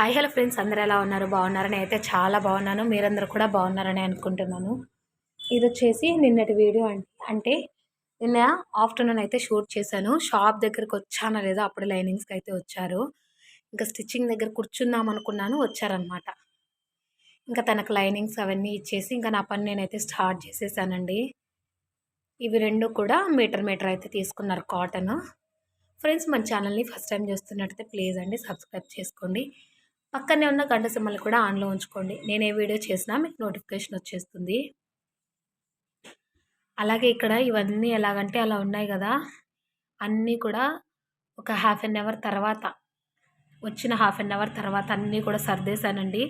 Hi hello friends అందరూ ఎలా ఉన్నారు? బాగున్నారని అయితే చాలా బాగున్నాను. మీరందరూ కూడా బాగున్నారని అనుకుంటున్నాను. ఇది వచ్చేసి నిన్నటి వీడియో అంటే నిన్న ఆఫ్టర్నూన్ అయితే షూట్ చేశాను. షాప్ దగ్గరకు వచ్చానా లేదా అప్పుడు లైనింగ్స్కి అయితే వచ్చారు. ఇంకా స్టిచ్చింగ్ దగ్గర కూర్చుందాం అనుకున్నాను. వచ్చారనమాట ఇంకా తనకు లైనింగ్స్ అవన్నీ ఇచ్చేసి ఇంకా నా పని నేనైతే స్టార్ట్ చేసేసానండి. ఇవి రెండు కూడా మీటర్ మీటర్ అయితే తీసుకున్నారు కాటన్. ఫ్రెండ్స్ మన ఛానల్ని ఫస్ట్ టైం చూస్తున్నట్టయితే ప్లీజ్ అండి సబ్స్క్రైబ్ చేసుకోండి. పక్కనే ఉన్న గంట సింబల్ కూడా ఆన్లో ఉంచుకోండి. నేను ఏ వీడియో చేసినా మీకు నోటిఫికేషన్ వచ్చేస్తుంది. అలాగే ఇక్కడ ఇవన్నీ ఎలాగంటే అలా ఉన్నాయి కదా అన్నీ కూడా ఒక హాఫ్ అన్ అవర్ తర్వాత వచ్చిన హాఫ్ అన్ అవర్ తర్వాత అన్నీ కూడా సర్దేశానండి.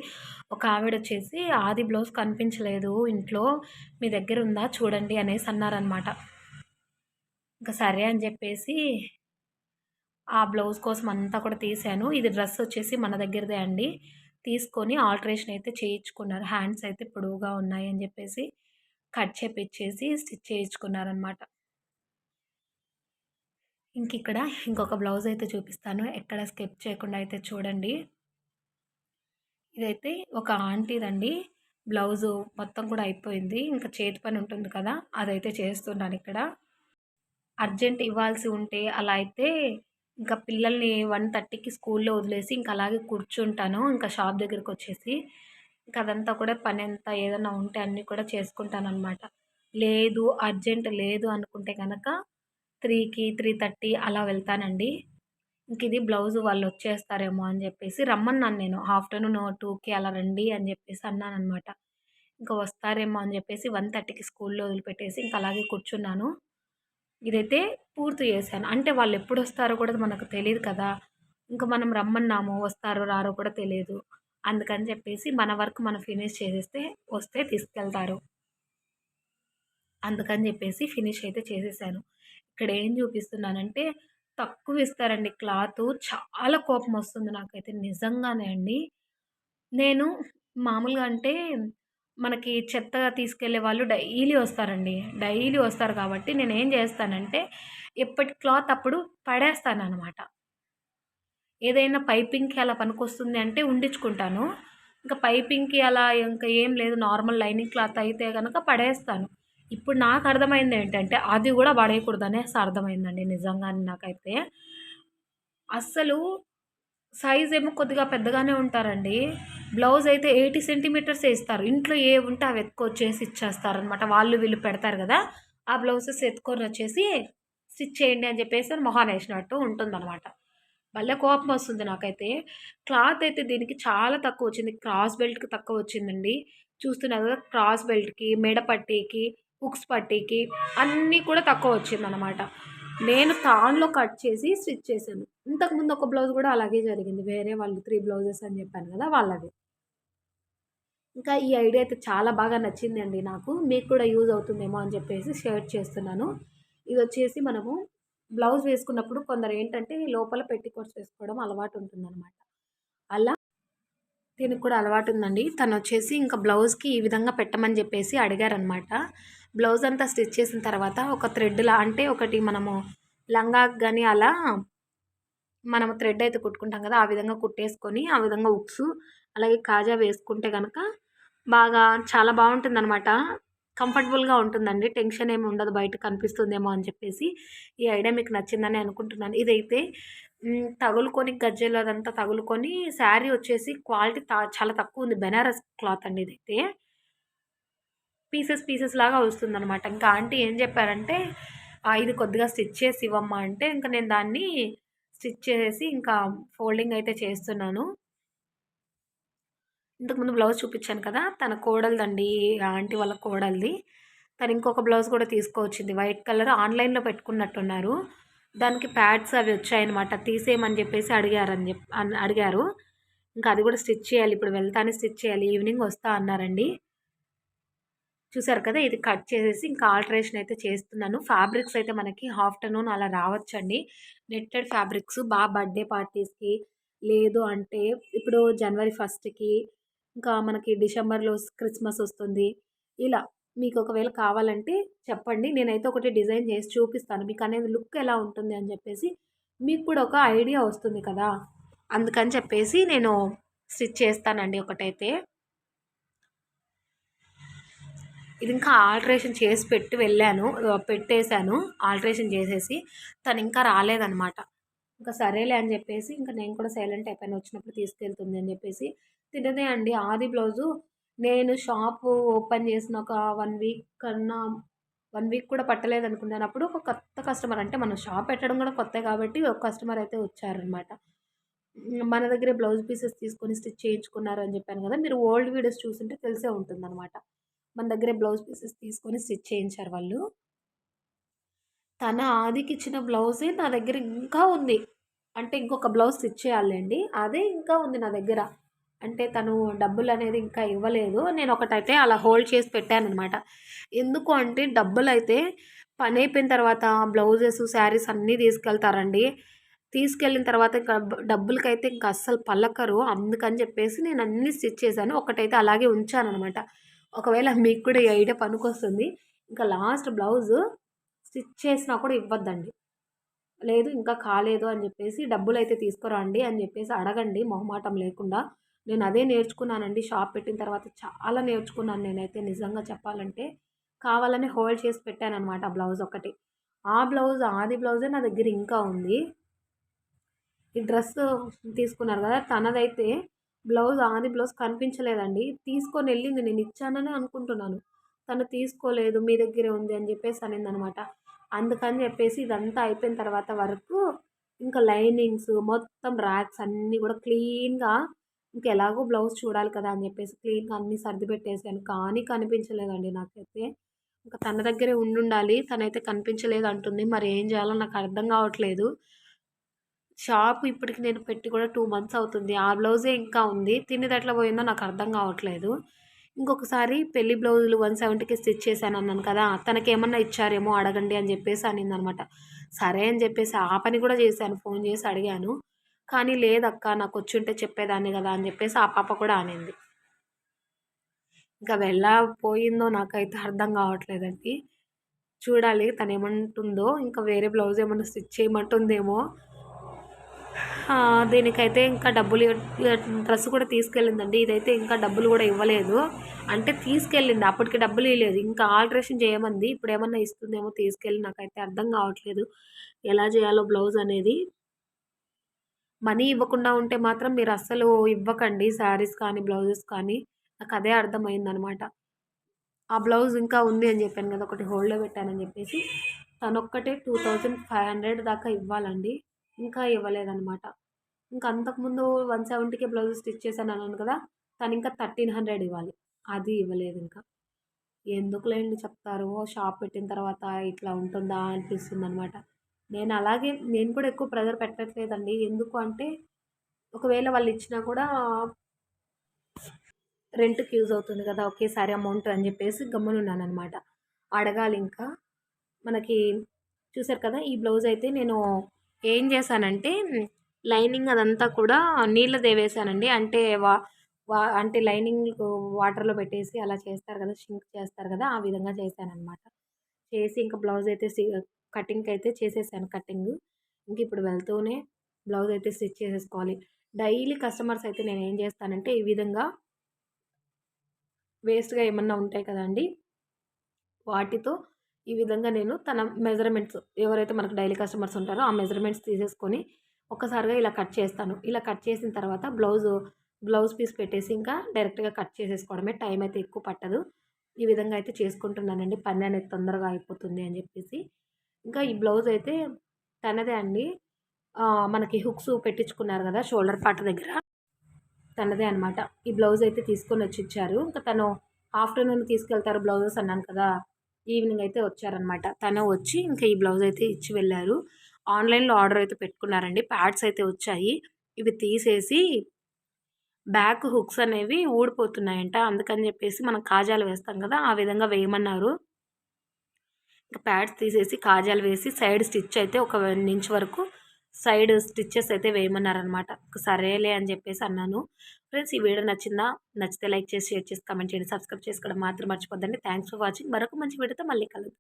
ఒక ఆవిడ వచ్చేసి ఆది బ్లౌజ్ కనిపించలేదు ఇంట్లో మీ దగ్గర ఉందా? చూడండి అనేసి అన్నారనమాట ఇంకా సరే అని చెప్పేసి ఆ బ్లౌజ్ కోసం అంతా కూడా తీసాను. ఇది డ్రెస్ వచ్చేసి మన దగ్గరదే అండి. తీసుకొని ఆల్టరేషన్ అయితే చేయించుకున్నారు. హ్యాండ్స్ అయితే పొడవుగా ఉన్నాయి అని చెప్పేసి కట్ చేపించేసి స్టిచ్ చేయించుకున్నారనమాట ఇంక ఇక్కడ ఇంకొక బ్లౌజ్ అయితే చూపిస్తాను. ఎక్కడ స్కెప్ చేయకుండా అయితే చూడండి. ఇదైతే ఒక ఆంటీదండి. బ్లౌజు మొత్తం కూడా అయిపోయింది. ఇంకా చేతి పని ఉంటుంది కదా అదైతే చేస్తున్నాను ఇక్కడ అర్జెంట్ ఇవ్వాల్సి ఉంటే అలా అయితే ఇంకా పిల్లల్ని వన్ థర్టీకి స్కూల్లో వదిలేసి ఇంకా అలాగే కూర్చుంటాను. ఇంకా షాప్ దగ్గరికి వచ్చేసి ఇంకా అదంతా కూడా పని అంతా ఏదైనా ఉంటే అన్నీ కూడా చేసుకుంటాను అనమాట లేదు అర్జెంట్ లేదు అనుకుంటే కనుక త్రీకి త్రీ థర్టీ అలా వెళ్తానండి. ఇంక ఇది బ్లౌజ్ వాళ్ళు వచ్చేస్తారేమో అని చెప్పేసి రమ్మన్నాను నేను. ఆఫ్టర్నూన్ టూకి అలా రండి అని చెప్పేసి అన్నాను అనమాట ఇంకా వస్తారేమో అని చెప్పేసి వన్ థర్టీకి స్కూల్లో వదిలిపెట్టేసి ఇంకా అలాగే కూర్చున్నాను. ఇదైతే పూర్తి చేశాను. అంటే వాళ్ళు ఎప్పుడు వస్తారో కూడా మనకు తెలియదు కదా. ఇంకా మనం రమ్మన్నాము వస్తారో రారో కూడా తెలియదు అందుకని చెప్పేసి మన వర్క్ మనం ఫినిష్ చేసేస్తే వస్తే తీసుకెళ్తారు. అందుకని చెప్పేసి ఫినిష్ అయితే చేసేసాను. ఇక్కడ ఏం చూపిస్తున్నానంటే తక్కువ ఇస్తారండి క్లాత్. చాలా కోపం వస్తుంది నాకైతే నిజంగానే అండి. నేను మామూలుగా అంటే మనకి చెత్త తీసుకెళ్ళే వాళ్ళు డైలీ వస్తారండి. డైలీ వస్తారు కాబట్టి నేను ఏం చేస్తానంటే ఎప్పటి క్లాత్ అప్పుడు పడేస్తాను అనమాట ఏదైనా పైపింగ్కి అలా పనికొస్తుంది అంటే ఉండించుకుంటాను ఇంకా పైపింగ్కి అలా ఇంకా ఏం లేదు నార్మల్ లైనింగ్ క్లాత్ అయితే కనుక పడేస్తాను. ఇప్పుడు నాకు అర్థమైంది ఏంటంటే అది కూడా పడేయకూడదనే అర్థమైందండి నిజంగానే నాకైతే. అస్సలు సైజ్ ఏమో కొద్దిగా పెద్దగానే ఉంటారండి. బ్లౌజ్ అయితే ఎయిటీ సెంటీమీటర్స్ వేస్తారు. ఇంట్లో ఏ ఉంటే అవి ఎత్తుకొచ్చేసి ఇచ్చేస్తారనమాట వాళ్ళు వీళ్ళు పెడతారు కదా. ఆ బ్లౌజెస్ ఎత్తుకొని వచ్చేసి స్టిచ్ చేయండి అని చెప్పేసి మొహాన్ వేసినట్టు ఉంటుందన్నమాట. భలే కోపం వస్తుంది నాకైతే. క్లాత్ అయితే దీనికి చాలా తక్కువ వచ్చింది. క్రాస్ బెల్ట్కి తక్కువ వచ్చిందండి. చూస్తున్నారు కదా క్రాస్ బెల్ట్కి మెడ పట్టీకి హుక్స్ పట్టీకి అన్నీ కూడా తక్కువ వచ్చిందనమాట నేను తాన్లో కట్ చేసి స్టిచ్ చేశాను. ఇంతకుముందు ఒక బ్లౌజ్ కూడా అలాగే జరిగింది. వేరే వాళ్ళు త్రీ బ్లౌజెస్ అని చెప్పాను కదా వాళ్ళవి. ఇంకా ఈ ఐడియా అయితే చాలా బాగా నచ్చిందండి నాకు. మీకు కూడా యూజ్ అవుతుందేమో అని చెప్పేసి షేర్ చేస్తున్నాను. ఇది వచ్చేసి మనము బ్లౌజ్ వేసుకున్నప్పుడు కొందరు ఏంటంటే లోపల పెట్టికోట్స్ వేసుకోవడం అలవాటు ఉంటుందన్నమాట. అలా దీనికి కూడా అలవాటు ఉందండి. తను వచ్చేసి ఇంకా బ్లౌజ్కి ఈ విధంగా పెట్టమని చెప్పేసి అడిగారనమాట బ్లౌజ్ అంతా స్టిచ్ చేసిన తర్వాత ఒక థ్రెడ్లా అంటే ఒకటి మనము లంగా కానీ అలా మనము థ్రెడ్ అయితే కుట్టుకుంటాం కదా ఆ విధంగా కుట్టేసుకొని ఆ విధంగా ఉక్స్ అలాగే కాజా వేసుకుంటే కనుక బాగా చాలా బాగుంటుంది అనమాట కంఫర్టబుల్గా ఉంటుందండి. టెన్షన్ ఏమి ఉండదు బయట కనిపిస్తుందేమో అని చెప్పేసి ఈ ఐడియా మీకు నచ్చిందని అనుకుంటున్నాను. ఇదైతే తగులుకొని గజ్జలు అదంతా తగులుకొని శారీ వచ్చేసి క్వాలిటీ చాలా తక్కువ ఉంది. బెనారస్ క్లాత్ అండి ఇదైతే. పీసెస్ పీసెస్ లాగా వస్తుంది అనమాట ఇంకా ఆంటీ ఏం చెప్పారంటే ఇది కొద్దిగా స్టిచ్ చేసి ఇవ్వమ్మా అంటే ఇంకా నేను దాన్ని స్టిచ్ చేసి ఇంకా ఫోల్డింగ్ అయితే చేస్తున్నాను. ఇంతకుముందు బ్లౌజ్ చూపించాను కదా తన కోడలదండి ఆంటీ వాళ్ళ కోడలిది. తను ఇంకొక బ్లౌజ్ కూడా తీసుకొచ్చింది వైట్ కలర్ ఆన్లైన్లో పెట్టుకున్నట్టున్నారు. దానికి ప్యాడ్స్ అవి వచ్చాయన్నమాట తీసేయమని చెప్పేసి అడిగారని చెప్పి అడిగారు. ఇంకా అది కూడా స్టిచ్ చేయాలి ఇప్పుడు వెళ్తానే స్టిచ్ చేయాలి ఈవినింగ్ వస్తా అన్నారండి. చూసారు కదా ఇది కట్ చేసేసి ఇంకా ఆల్టరేషన్ అయితే చేస్తున్నాను. ఫ్యాబ్రిక్స్ అయితే మనకి ఆఫ్టర్నూన్ అలా రావచ్చండి. నెట్టెడ్ ఫ్యాబ్రిక్స్ బాగా బర్త్డే పార్టీస్కి లేదు అంటే ఇప్పుడు జనవరి ఫస్ట్కి ఇంకా మనకి డిసెంబర్లో క్రిస్మస్ వస్తుంది. ఇలా మీకు ఒకవేళ కావాలంటే చెప్పండి. నేనైతే ఒకటి డిజైన్ చేసి చూపిస్తాను. మీకు అనేది లుక్ ఎలా ఉంటుంది అని చెప్పేసి మీకు కూడా ఒక ఐడియా వస్తుంది కదా. అందుకని చెప్పేసి నేను స్టిచ్ చేస్తానండి ఒకటైతే. ఇది ఇంకా ఆల్ట్రేషన్ చేసి పెట్టి వెళ్ళాను పెట్టేశాను ఆల్ట్రేషన్ చేసేసి. తను ఇంకా రాలేదనమాట ఇంకా సరేలే అని చెప్పేసి ఇంకా నేను కూడా సైలెంట్ అయిపోయాను వచ్చినప్పుడు తీసుకెళ్తుంది అని చెప్పేసి. తినదే అండి ఆది బ్లౌజు. నేను షాపు ఓపెన్ చేసిన ఒక వన్ వీక్ కన్నా వన్ వీక్ కూడా పట్టలేదు అనుకున్నాను. అప్పుడు ఒక కొత్త కస్టమర్ అంటే మనం షాప్ పెట్టడం కూడా కొత్త కాబట్టి ఒక కస్టమర్ అయితే వచ్చారనమాట మన దగ్గర బ్లౌజ్ పీసెస్ తీసుకొని స్టిచ్ చేయించుకున్నారు అని చెప్పాను కదా మీరు ఓల్డ్ వీడియోస్ చూస్తుంటే తెలిసే ఉంటుందన్నమాట. మన దగ్గరే బ్లౌజ్ పీసెస్ తీసుకొని స్టిచ్ చేయించారు వాళ్ళు. తన ఆదికి ఇచ్చిన బ్లౌజే నా దగ్గర ఇంకా ఉంది. అంటే ఇంకొక బ్లౌజ్ స్టిచ్ చేయాలండి అదే ఇంకా ఉంది నా దగ్గర. అంటే తను డబ్బులు అనేది ఇంకా ఇవ్వలేదు. నేను ఒకటైతే అలా హోల్డ్ చేసి పెట్టాను అనమాట ఎందుకు అంటే డబ్బులు అయితే పని అయిపోయిన తర్వాత బ్లౌజెస్ శారీస్ అన్నీ తీసుకెళ్తారండి. తీసుకెళ్ళిన తర్వాత ఇంకా డబ్బులకైతే ఇంకా అస్సలు పలకరు. అందుకని చెప్పేసి నేను అన్నీ స్టిచ్ చేశాను. ఒకటైతే అలాగే ఉంచాను అనమాట ఒకవేళ మీకు కూడా ఈ ఐడియా పనికొస్తుంది ఇంకా లాస్ట్ బ్లౌజ్ స్టిచ్ చేసినా కూడా ఇవ్వద్దండి. లేదు ఇంకా కాలేదు అని చెప్పేసి డబ్బులు అయితే తీసుకురండి అని చెప్పేసి అడగండి మొహమాటం లేకుండా. నేను అదే నేర్చుకున్నానండి షాప్ పెట్టిన తర్వాత చాలా నేర్చుకున్నాను నేనైతే నిజంగా చెప్పాలంటే. కావాలని హోల్డ్ చేసి పెట్టాను అనమాట ఆ బ్లౌజ్ ఒకటి. ఆ బ్లౌజ్ ఆది బ్లౌజే నా దగ్గర ఇంకా ఉంది. ఈ డ్రెస్ తీసుకున్నారు కదా తనదైతే బ్లౌజ్ ఆది బ్లౌజ్ కనిపించలేదండి. తీసుకొని వెళ్ళింది. నేను ఇచ్చానని అనుకుంటున్నాను. తను తీసుకోలేదు మీ దగ్గరే ఉంది అని చెప్పేసి అనింది అనమాట అందుకని చెప్పేసి ఇదంతా అయిపోయిన తర్వాత వరకు ఇంకా లైనింగ్స్ మొత్తం ర్యాక్స్ అన్నీ కూడా క్లీన్గా ఇంకా ఎలాగో బ్లౌజ్ చూడాలి కదా అని చెప్పేసి క్లీన్గా అన్నీ సర్ది పెట్టేసాను కానీ కనిపించలేదండి నాకైతే. ఇంకా తన దగ్గరే ఉండుండాలి. తనైతే కనిపించలేదు అంటుంది. మరి ఏం చేయాలో నాకు అర్థం కావట్లేదు. షాప్ ఇప్పటికి నేను పెట్టి కూడా టూ మంత్స్ అవుతుంది. ఆ బ్లౌజే ఇంకా ఉంది. తినేది ఎట్లా పోయిందో నాకు అర్థం కావట్లేదు. ఇంకొకసారి పెళ్ళి బ్లౌజులు వన్ సెవెంటీకి స్టిచ్ చేశాను అన్నాను కదా తనకి ఏమన్నా ఇచ్చారేమో అడగండి అని చెప్పేసి అనింది అనమాట సరే అని చెప్పేసి ఆ పని కూడా చేశాను ఫోన్ చేసి అడిగాను. కానీ లేదక్క నాకు వచ్చి ఉంటే చెప్పేదాన్ని కదా అని చెప్పేసి ఆ పాప కూడా అనింది. ఇంకా వెళ్ళపోయిందో నాకైతే అర్థం కావట్లేదండి. చూడాలి తను ఏమంటుందో ఇంకా వేరే బ్లౌజ్ ఏమన్నా స్టిచ్ చేయమంటుందేమో దీనికైతే ఇంకా డబ్బులు డ్రెస్ కూడా తీసుకెళ్ళిందండి. ఇదైతే ఇంకా డబ్బులు కూడా ఇవ్వలేదు. అంటే తీసుకెళ్ళింది. అప్పటికి డబ్బులు ఇవ్వలేదు ఇంకా ఆల్ట్రేషన్ చేయమంది. ఇప్పుడు ఏమన్నా ఇస్తుందేమో తీసుకెళ్ళి నాకైతే అర్థం కావట్లేదు. ఎలా చేయాలో బ్లౌజ్ అనేది. మనీ ఇవ్వకుండా ఉంటే మాత్రం మీరు అస్సలు ఇవ్వకండి. శారీస్ కానీ బ్లౌజెస్ కానీ. నాకు అదే అర్థమైందనమాట. ఆ బ్లౌజ్ ఇంకా ఉంది అని చెప్పాను కదా. ఒకటి హోల్డ్లో పెట్టానని చెప్పేసి. తనొక్కటే టూ థౌజండ్ ఫైవ్ హండ్రెడ్ దాకా ఇవ్వాలండి. ఇంకా ఇవ్వలేదన్నమాట ఇంకా అంతకుముందు వన్ సెవెంటీకే బ్లౌజ్ స్టిచ్ చేశాను అన్నాను కదా తను ఇంకా థర్టీన్ హండ్రెడ్ ఇవ్వాలి. అది ఇవ్వలేదు ఇంకా. ఎందుకులేండి చెప్తారు? షాప్ పెట్టిన తర్వాత ఇట్లా ఉంటుందా అనిపిస్తుంది అనమాట నేను అలాగే నేను కూడా ఎక్కువ ప్రెజర్ పెట్టట్లేదండి. ఎందుకు అంటే ఒకవేళ వాళ్ళు ఇచ్చినా కూడా రెంట్కి యూజ్ అవుతుంది కదా ఒకేసారి అమౌంట్ అని చెప్పేసి గమ్మునున్నాను అనమాట అడగాలి ఇంకా. మనకి చూసారు కదా ఈ బ్లౌజ్ అయితే నేను ఏం చేశానంటే లైనింగ్ అదంతా కూడా నీళ్ళు దేవేశానండి. అంటే వా వా అంటే లైనింగ్ వాటర్లో పెట్టేసి అలా చేస్తారు కదా షింక్ చేస్తారు కదా ఆ విధంగా చేశాను చేసి ఇంకా బ్లౌజ్ అయితే కటింగ్ అయితే చేసేసాను కటింగ్. ఇంక ఇప్పుడు వెళ్తూనే బ్లౌజ్ అయితే స్టిచ్ చేసేసుకోవాలి. డైలీ కస్టమర్స్ అయితే నేను ఏం చేస్తానంటే ఈ విధంగా వేస్ట్గా ఏమన్నా ఉంటాయి కదండి వాటితో ఈ విధంగా నేను తన మెజర్మెంట్స్ ఎవరైతే మనకు డైలీ కస్టమర్స్ ఉంటారో ఆ మెజర్మెంట్స్ తీసేసుకొని ఒక్కసారిగా ఇలా కట్ చేస్తాను. ఇలా కట్ చేసిన తర్వాత బ్లౌజ్ బ్లౌజ్ పీస్ పెట్టేసి ఇంకా డైరెక్ట్గా కట్ చేసేసుకోవడమే టైం అయితే ఎక్కువ పట్టదు. ఈ విధంగా అయితే చేసుకుంటున్నానండి. పని అనేది తొందరగా అయిపోతుంది అని చెప్పేసి. ఇంకా ఈ బ్లౌజ్ అయితే తనదే అండి. మనకి హుక్స్ పెట్టించుకున్నారు కదా షోల్డర్ పార్ట్ దగ్గర. తనదే అనమాట ఈ బ్లౌజ్ అయితే తీసుకొని వచ్చి ఇచ్చారు. ఇంకా తను ఆఫ్టర్నూన్ తీసుకెళ్తారు బ్లౌజెస్ అన్నాను కదా ఈవినింగ్ అయితే వచ్చారనమాట తను వచ్చి ఇంకా ఈ బ్లౌజ్ అయితే ఇచ్చి వెళ్ళారు. ఆన్లైన్లో ఆర్డర్ అయితే పెట్టుకున్నారండి. ప్యాడ్స్ అయితే వచ్చాయి. ఇవి తీసేసి బ్యాక్ హుక్స్ అనేవి ఊడిపోతున్నాయంట. అందుకని చెప్పేసి మనం కాజాలు వేస్తాం కదా ఆ విధంగా వేయమన్నారు. ఇంకా ప్యాడ్స్ తీసేసి కాజాలు వేసి సైడ్ స్టిచ్ అయితే ఒక వన్ ఇంచ్ వరకు సైడ్ స్టిచ్చెస్ అయితే వేయమన్నారనమాట. సరేలే అని చెప్పేసి అన్నాను. ఫ్రెండ్స్ ఈ వీడియో నచ్చిందా? నచ్చితే లైక్ చేసి షేర్ చేసి కమెంట్ చేయండి. సబ్స్క్రైబ్ చేసుకోవడం మాత్రం మర్చిపోద్దండి. Thanks for watching. మరొక మంచి వీడియోతో మళ్ళీ కలుద్దాం.